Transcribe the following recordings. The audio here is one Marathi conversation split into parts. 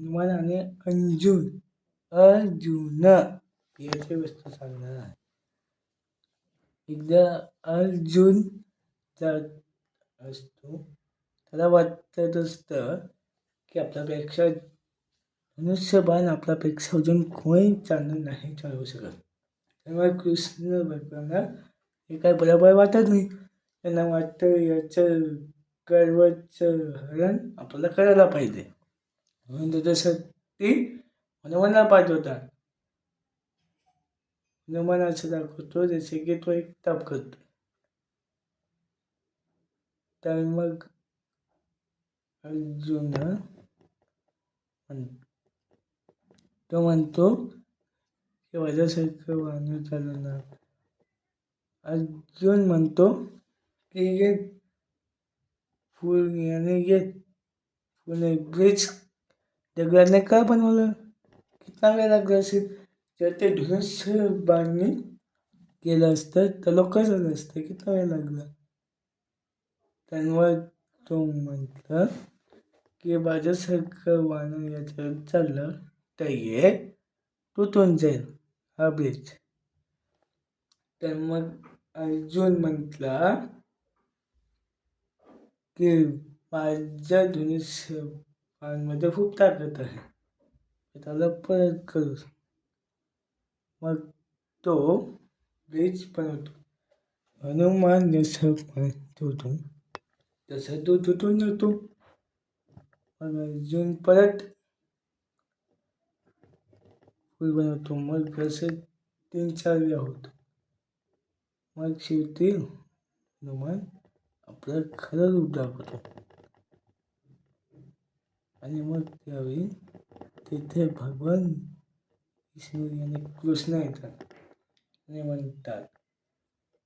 हनुमान आणि अंजुन अर्जुन. याची वस्तू सांगणार आहे. एकदा अर्जुन जात असतो. त्याला वाटत असतं की आपल्यापेक्षा धनुष्यबाण आपल्यापेक्षा अजून कोणी चांगलं नाही चालवू शकत. त्यामुळे कृष्ण भगवानला हे काय बरोबर वाटत नाही. त्यांना वाटतं याचं गर्वाचं हरण आपल्याला करायला पाहिजे. म्हणून त्याच्यासाठी हनुमानाला पाठवतात हनुमान असं दाखवतो जसे की तो एक ताप करतो. तर मग अर्जुन तो म्हणतो की माझ्यासारखं वाहन चालवणार. अर्जुन म्हणतो की ये फुल याने ये फुल ब्रिज दगडाने का बनवलं? कितना वेळ लागला असेल जर ते धुनस बांधणी केलं असतं तर लोक झालं असतं. कितना वेळ लागला? त्यामुळे तो म्हटलं की माझ्यासारखं वाहन याच्यावर चाललं तर ये तुटून जाईल हा ब्रिज. तर मग अर्जुन म्हटला की माझ्या धुनीस बाणमध्ये खूप ताकद आहे. त्याला परत करू. मग तो ब्रिज बनवतो. हनुमान जसं म्हणतो तसं तो तुटून जातो. मग अजून परत फुल बनवतो. मग कसं तीन चार वेळा होतो. मग शेवटी हनुमान आपलं खरं रूप दाखवतो. आणि मग त्यावेळी तिथे भगवान विष्णू आणि कृष्ण येतात आणि म्हणतात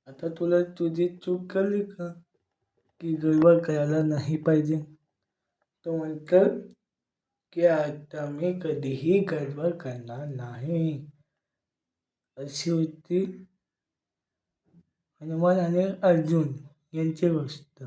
आता तुला तुझी चूक कळली का की गरबा करायला नाही पाहिजे? तो म्हणतात की आता मी कधीही गर्व करणार नाही. अशी होती हनुमान आणि अर्जुन यांची गोष्ट.